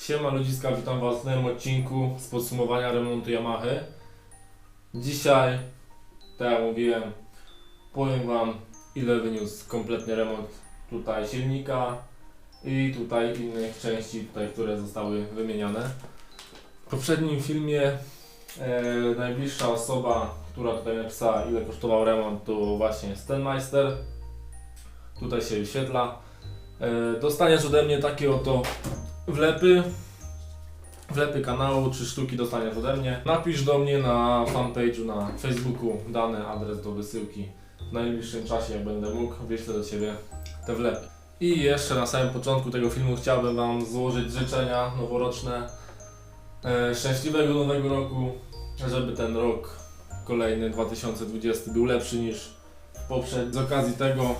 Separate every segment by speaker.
Speaker 1: Siema ludziska, witam was w nowym odcinku z podsumowania remontu Yamahy. Dzisiaj, tak jak mówiłem, powiem wam ile wyniósł kompletny remont tutaj silnika i tutaj innych części, tutaj, które zostały wymieniane. W poprzednim filmie e, najbliższa osoba, która tutaj napisała ile kosztował remont to właśnie Stenmeister. Tutaj się wyświetla. E, dostaniesz ode mnie takie oto wlepy. Wlepy kanału, czy sztuki dostaniesz ode mnie. Napisz do mnie na fanpage'u na Facebooku dany adres do wysyłki. W najbliższym czasie, jak będę mógł, wyślę do Ciebie te wlepy. I jeszcze na samym początku tego filmu chciałbym Wam złożyć życzenia noworoczne. E, szczęśliwego nowego roku, żeby ten rok kolejny 2020 był lepszy niż poprzedni. Z okazji tego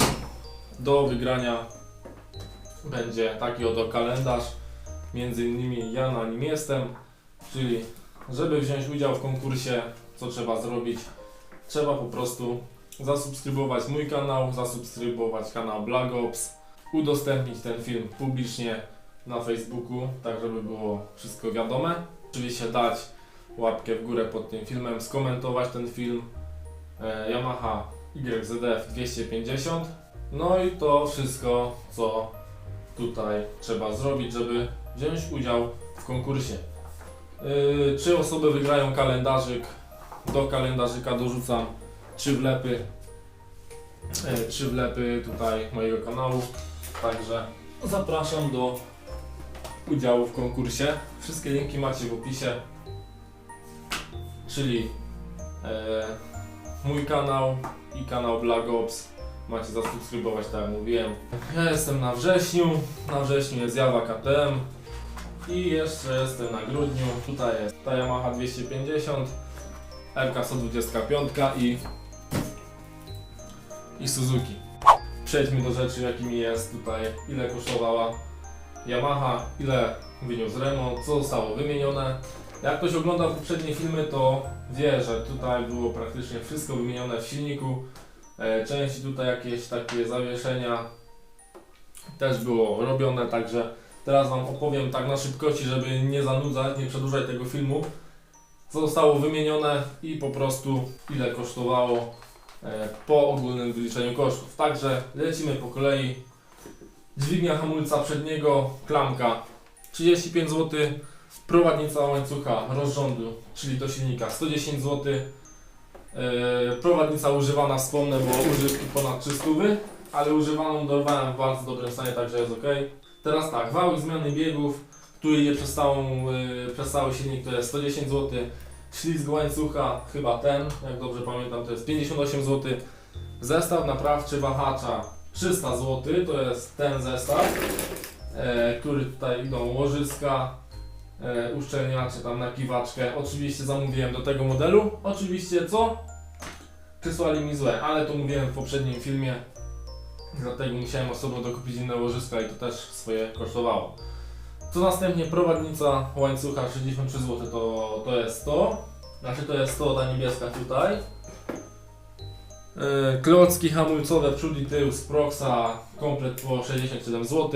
Speaker 1: do wygrania będzie taki oto kalendarz. Między innymi ja na nim jestem, czyli żeby wziąć udział w konkursie, co trzeba zrobić? Trzeba po prostu zasubskrybować mój kanał, zasubskrybować kanał Blagops, udostępnić ten film publicznie na Facebooku, tak żeby było wszystko wiadome. Oczywiście dać łapkę w górę pod tym filmem, skomentować ten film e, Yamaha YZF 250 no i to wszystko, co tutaj trzeba zrobić, żeby wziąć udział w konkursie. Yy, trzy osoby wygrają kalendarzyk. Do kalendarzyka dorzucam trzy wlepy. Yy, trzy wlepy tutaj mojego kanału. Także zapraszam do udziału w konkursie. Wszystkie linki macie w opisie. Czyli e, mój kanał i kanał Blagops macie zasubskrybować, tak jak mówiłem. Ja jestem na wrześniu, na wrześniu jest Jawa KTM i jeszcze jestem na grudniu. Tutaj jest ta Yamaha 250, RK 125 i, i Suzuki. Przejdźmy do rzeczy, jakimi jest tutaj, ile kosztowała Yamaha, ile wyniósł remont, co zostało wymienione. Jak ktoś ogląda poprzednie filmy, to wie, że tutaj było praktycznie wszystko wymienione w silniku. E, Części tutaj jakieś takie zawieszenia też było robione, także teraz Wam opowiem tak na szybkości, żeby nie zanudzać, nie przedłużać tego filmu. Co zostało wymienione i po prostu ile kosztowało e, po ogólnym wyliczeniu kosztów. Także lecimy po kolei. Dźwignia hamulca przedniego, klamka 35 zł, prowadnica łańcucha rozrządu, czyli do silnika 110 zł. Yy, prowadnica używana, wspomnę, bo używki ponad 300, ale używaną dorwałem w bardzo dobrym stanie, także jest ok. Teraz tak, wały zmiany biegów, który idzie przez, całą, yy, przez cały silnik to jest 110 zł. Ślizg łańcucha, chyba ten, jak dobrze pamiętam, to jest 58 zł. Zestaw naprawczy wahacza 300 zł, to jest ten zestaw, e, który tutaj idą łożyska, e, uszczelniacze tam na kiwaczkę. Oczywiście zamówiłem do tego modelu. Oczywiście co? Przysłali mi złe, ale to mówiłem w poprzednim filmie. Dlatego musiałem osobno dokupić inne łożyska i to też swoje kosztowało. Co następnie prowadnica łańcucha 63 zł to, to jest to. Znaczy to jest to ta niebieska tutaj. E, Klocki hamulcowe przód i tył z Proxa komplet po 67 zł.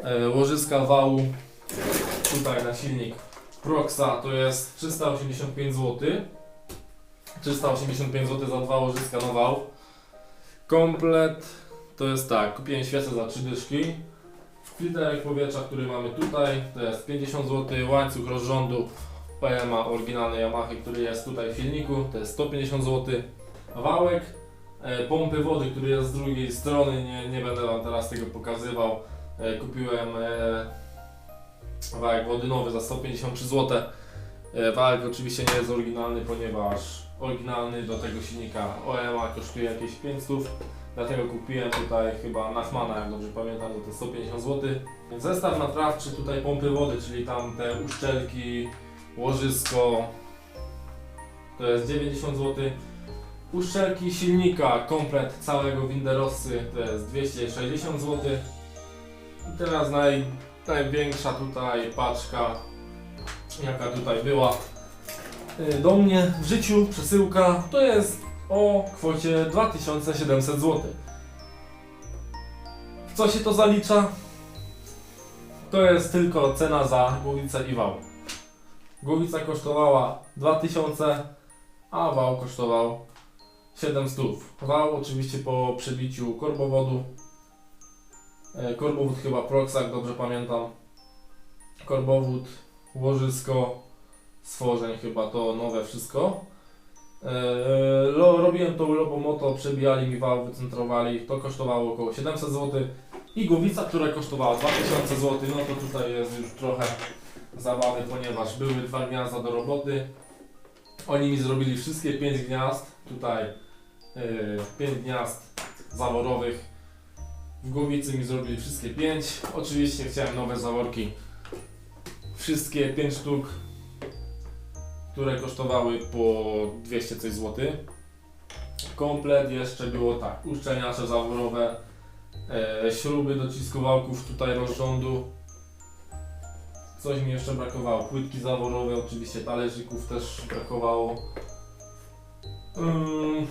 Speaker 1: E, Łożyska wału tutaj na silnik Proxa to jest 385 zł. 385 zł za dwa łożyska na wał. Komplet to jest tak, kupiłem świecę za 3 dyszki. Filterek powietrza, który mamy tutaj to jest 50 zł. Łańcuch rozrządu PMA oryginalnej Yamaha, który jest tutaj w silniku to jest 150 zł. Wałek, e, pompy wody, który jest z drugiej strony, nie, nie będę Wam teraz tego pokazywał. E, kupiłem e, Wałek wodynowy za 153 zł. Wałek oczywiście nie jest oryginalny, ponieważ oryginalny do tego silnika OEMA kosztuje jakieś 500. Dlatego kupiłem tutaj chyba Nachmana, jak dobrze pamiętam, za te 150 zł. Zestaw naprawczy tutaj pompy wody, czyli tam te uszczelki, łożysko, to jest 90 zł. Uszczelki silnika, komplet całego Winderossy to jest 260 zł. I teraz naj, największa tutaj paczka, jaka tutaj była y, do mnie w życiu, przesyłka, to jest o kwocie 2700 zł. W co się to zalicza? to jest tylko cena za głowicę i wał. Głowica kosztowała 2000, a wał kosztował 700. Wał oczywiście po przebiciu korbowodu. E, Korbowód chyba Proxac, dobrze pamiętam. Korbowód, łożysko, stworzeń chyba to nowe wszystko. Eee, lo, robiłem to Lobomoto, przebijali mi wał, wycentrowali, to kosztowało około 700 zł i głowica, która kosztowała 2000 zł, no to tutaj jest już trochę zabawy, ponieważ były dwa gniazda do roboty. Oni mi zrobili wszystkie 5 gniazd, tutaj 5 gniazd zaworowych. W głowicy mi zrobili wszystkie 5. Oczywiście chciałem nowe zaworki. Wszystkie 5 sztuk które kosztowały po 200 coś złoty. Komplet jeszcze było tak, uszczelniacze zaworowe, e, śruby docisku wałków tutaj rozrządu. Coś mi jeszcze brakowało, płytki zaworowe, oczywiście talerzyków też brakowało. Ym,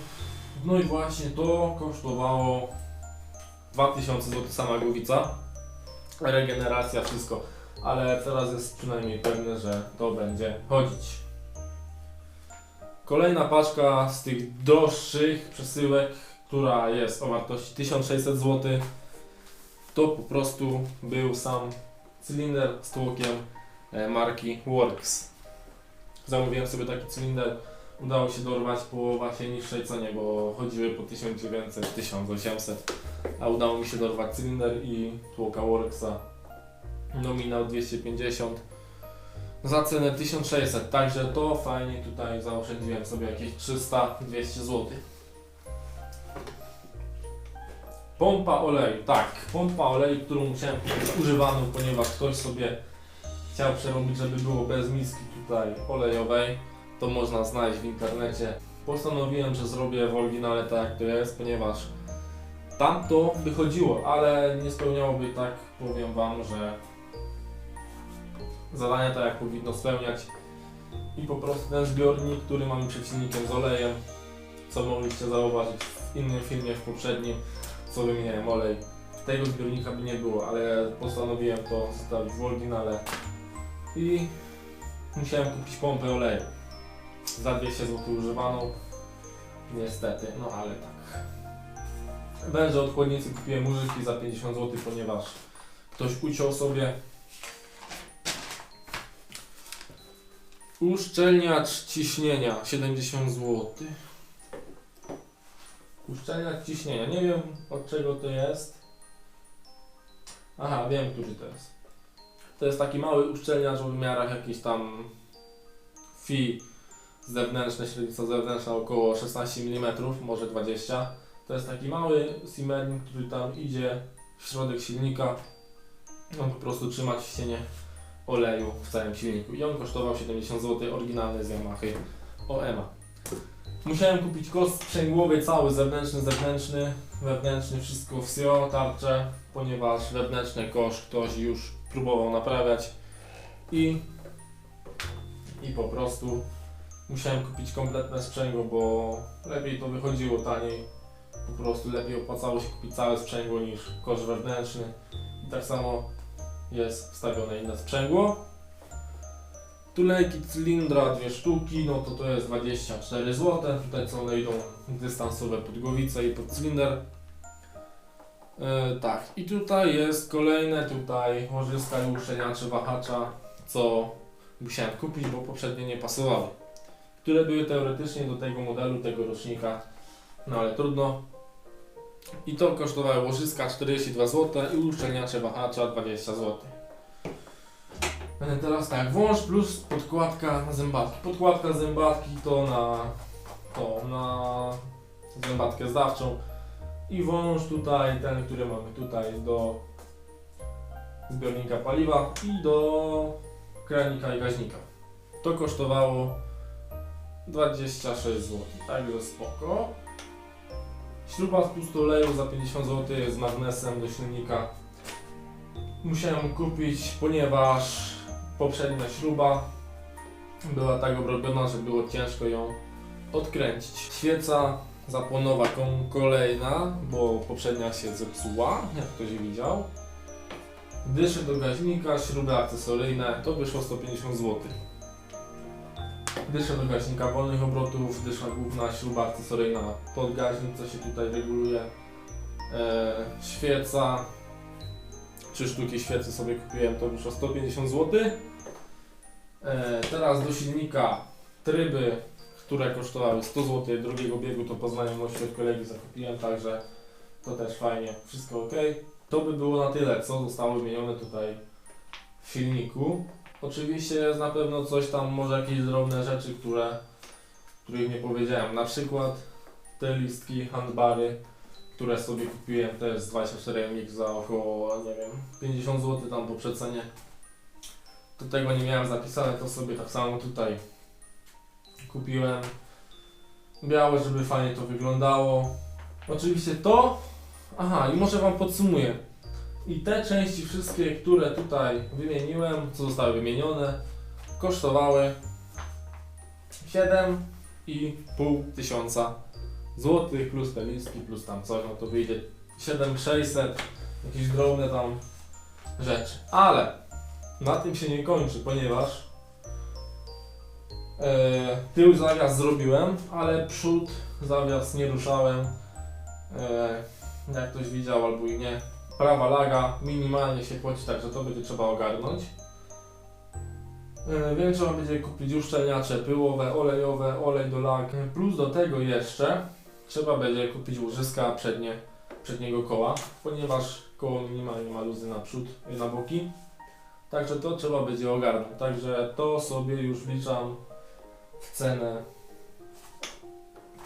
Speaker 1: no i właśnie to kosztowało 2000 zł sama głowica. Regeneracja, wszystko. Ale teraz jest przynajmniej pewne, że to będzie chodzić. Kolejna paczka z tych droższych przesyłek, która jest o wartości 1600 zł, to po prostu był sam cylinder z tłokiem e, marki Works. Zamówiłem sobie taki cylinder, udało się dorwać po właśnie niższej cenie, bo chodziły po 1900-1800, a udało mi się dorwać cylinder i tłoka Worksa nominał 250 za cenę 1600, także to fajnie tutaj zaoszczędziłem sobie jakieś 300-200 zł. Pompa oleju, tak, pompa oleju, którą musiałem używaną, ponieważ ktoś sobie chciał przerobić, żeby było bez miski tutaj olejowej, to można znaleźć w internecie. Postanowiłem, że zrobię w oryginale tak jak to jest, ponieważ tamto wychodziło, ale nie spełniałoby tak, powiem Wam, że zadania tak jak powinno spełniać i po prostu ten zbiornik, który mamy przed z olejem, co mogliście zauważyć w innym filmie, w poprzednim, co wymieniałem olej. Tego zbiornika by nie było, ale postanowiłem to zostawić w oryginale i musiałem kupić pompę oleju za 200 zł używaną. Niestety, no ale tak. Węże od chłodnicy kupiłem używki za 50 zł, ponieważ ktoś uciął sobie Uszczelniacz ciśnienia 70 zł. Uszczelniacz ciśnienia. Nie wiem od czego to jest. Aha, wiem który to jest. To jest taki mały uszczelniacz o wymiarach jakiś tam fi zewnętrzne, średnica zewnętrzna około 16 mm, może 20. To jest taki mały simmering, który tam idzie w środek silnika. On po prostu trzyma ciśnienie oleju w całym silniku i on kosztował 70 zł, oryginalny z Yamaha OMA. Musiałem kupić kost sprzęgłowy cały, zewnętrzny, zewnętrzny, wewnętrzny, wszystko w SIO, tarcze, ponieważ wewnętrzny kosz ktoś już próbował naprawiać i, i po prostu musiałem kupić kompletne sprzęgło, bo lepiej to wychodziło taniej. Po prostu lepiej opłacało się kupić całe sprzęgło niż kosz wewnętrzny. I tak samo jest wstawione inne sprzęgło. Tulejki cylindra, dwie sztuki, no to to jest 24 zł. Tutaj co one idą dystansowe pod głowicę i pod cylinder. E, tak, i tutaj jest kolejne tutaj łożyska i uszczelniacze wahacza, co musiałem kupić, bo poprzednie nie pasowały. Które były teoretycznie do tego modelu, tego rocznika, no ale trudno. I to kosztowało łożyska 42 zł i uszczelniacze wahacza 20 zł. E, Teraz tak, wąż plus podkładka zębatki. Podkładka zębatki to na, to na zębatkę zdawczą i wąż tutaj, ten, który mamy tutaj do zbiornika paliwa i do kranika i gaźnika. To kosztowało 26 zł, także spoko. Śruba z pustoleju za 50 zł z magnesem do silnika. Musiałem kupić, ponieważ poprzednia śruba była tak obrobiona, że było ciężko ją odkręcić. Świeca zapłonowa kolejna, bo poprzednia się zepsuła, jak ktoś widział. Dysze do gaźnika, śruby akcesoryjne, to wyszło 150 zł. Dysze do gaźnika wolnych obrotów, dysza główna, śruba akcesoryjna pod gaźnik, co się tutaj reguluje. E, świeca, trzy sztuki świecy sobie kupiłem, to wyszło 150 zł. E, teraz do silnika tryby, które kosztowały 100 zł drugiego biegu, to po znajomości od kolegi zakupiłem, także to też fajnie, wszystko ok. To by było na tyle, co zostało wymienione tutaj w silniku. Oczywiście jest na pewno coś tam, może jakieś drobne rzeczy, które, których nie powiedziałem. Na przykład te listki, handbary, które sobie kupiłem też z 24 MX za około, nie wiem, 50 zł tam po przecenie. Do tego nie miałem zapisane, to sobie tak samo tutaj kupiłem. Białe, żeby fajnie to wyglądało. Oczywiście to, aha i może Wam podsumuję. I te części wszystkie, które tutaj wymieniłem, co zostały wymienione, kosztowały 7,5 tysiąca złotych plus te listki, plus tam coś, no to wyjdzie 7600, jakieś drobne tam rzeczy. Ale na tym się nie kończy, ponieważ e, tył zawias zrobiłem, ale przód zawias nie ruszałem. E, jak ktoś widział albo i nie, prawa laga minimalnie się płaci, także to będzie trzeba ogarnąć. E, Wiem, trzeba będzie kupić uszczelniacze pyłowe, olejowe, olej do lag, plus do tego jeszcze trzeba będzie kupić łożyska przednie, przedniego koła, ponieważ koło minimalnie ma luzy naprzód i na boki. Także to trzeba będzie ogarnąć. Także to sobie już wliczam w cenę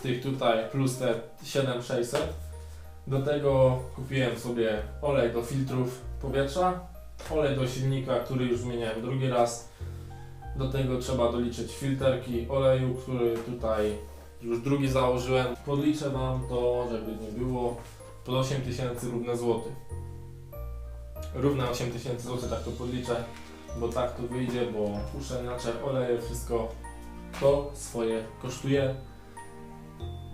Speaker 1: tych tutaj plus te 7600. Do tego kupiłem sobie olej do filtrów powietrza, olej do silnika, który już wymieniałem drugi raz. Do tego trzeba doliczyć filterki oleju, który tutaj już drugi założyłem. Podliczę Wam to, żeby nie było, pod 8000 równe złoty. Równe 8000 zł, tak to podliczę, bo tak to wyjdzie, bo uszczelniacze, oleje, wszystko to swoje kosztuje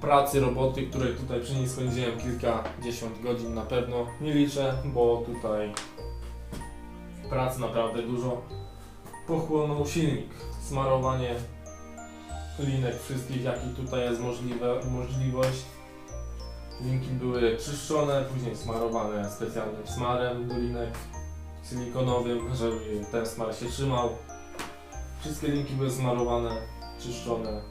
Speaker 1: pracy, roboty, której tutaj przy niej spędziłem kilkadziesiąt godzin na pewno. Nie liczę, bo tutaj pracy naprawdę dużo. Pochłonął silnik, smarowanie linek wszystkich, jakich tutaj jest możliwe, możliwość. Linki były czyszczone, później smarowane specjalnym smarem do linek silikonowym, żeby ten smar się trzymał. Wszystkie linki były smarowane, czyszczone,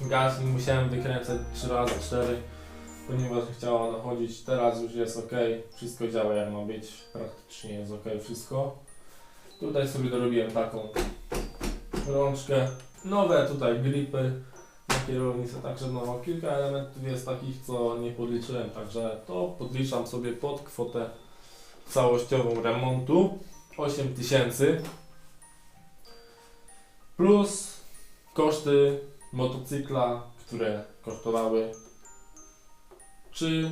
Speaker 1: Gaźnik musiałem wykręcać 3 razy 4, ponieważ chciała nachodzić. Teraz już jest ok, wszystko działa jak ma być, praktycznie jest ok wszystko. Tutaj sobie dorobiłem taką rączkę. Nowe tutaj gripy na kierownicę, także no kilka elementów jest takich, co nie podliczyłem, także to podliczam sobie pod kwotę całościową remontu 8000 plus koszty motocykla, które kosztowały czy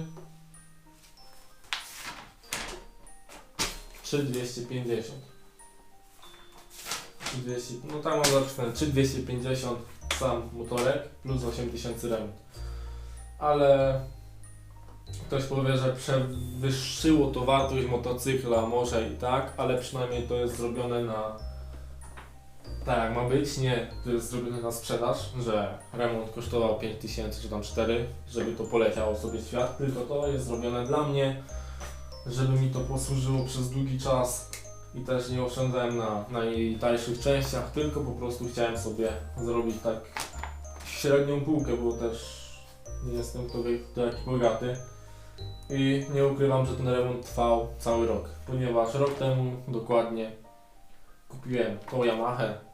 Speaker 1: 3250 3200, no tam mam zapisane 3250 sam motorek plus 8000 remont. Ale ktoś powie, że przewyższyło to wartość motocykla, może i tak, ale przynajmniej to jest zrobione na tak ma być, nie, to jest zrobione na sprzedaż, że remont kosztował 5000 czy tam 4, żeby to poleciało sobie w świat, tylko to jest zrobione dla mnie, żeby mi to posłużyło przez długi czas i też nie oszczędzałem na najtańszych częściach, tylko po prostu chciałem sobie zrobić tak średnią półkę, bo też nie jestem kto wie kto jaki bogaty. I nie ukrywam, że ten remont trwał cały rok, ponieważ rok temu dokładnie kupiłem tą Yamahę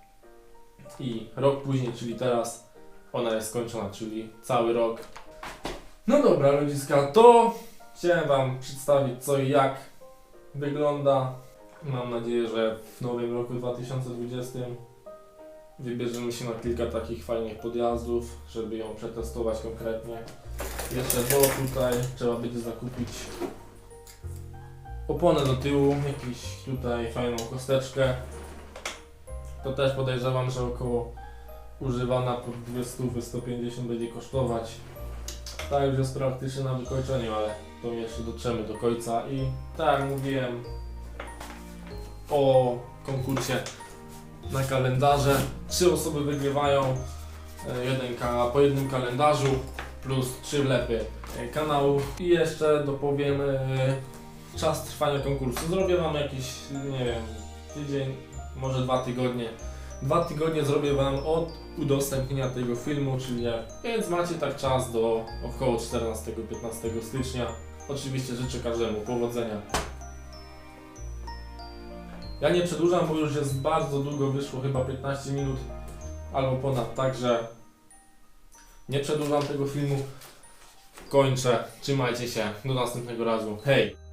Speaker 1: i rok później, czyli teraz, ona jest skończona, czyli cały rok. No dobra, ludziska, to chciałem Wam przedstawić co i jak wygląda. Mam nadzieję, że w nowym roku 2020 wybierzemy się na kilka takich fajnych podjazdów, żeby ją przetestować konkretnie. Jeszcze do tutaj trzeba będzie zakupić oponę do tyłu, jakiś tutaj fajną kosteczkę. To też podejrzewam, że około używana po 200-150 będzie kosztować. Ta już jest praktycznie na wykończeniu, ale to jeszcze dotrzemy do końca i tak jak mówiłem o konkursie na kalendarze. Trzy osoby wygrywają e, jeden po jednym kalendarzu plus trzy wlepy e, kanału i jeszcze dopowiem e, czas trwania konkursu. Zrobię Wam jakiś, nie wiem, tydzień, może dwa tygodnie. Dwa tygodnie zrobię Wam od udostępnienia tego filmu, czyli jak, więc macie tak czas do około 14-15 stycznia. Oczywiście życzę każdemu powodzenia. Ja nie przedłużam, bo już jest bardzo długo, wyszło chyba 15 minut albo ponad, także nie przedłużam tego filmu. Kończę. Trzymajcie się. Do następnego razu. Hej!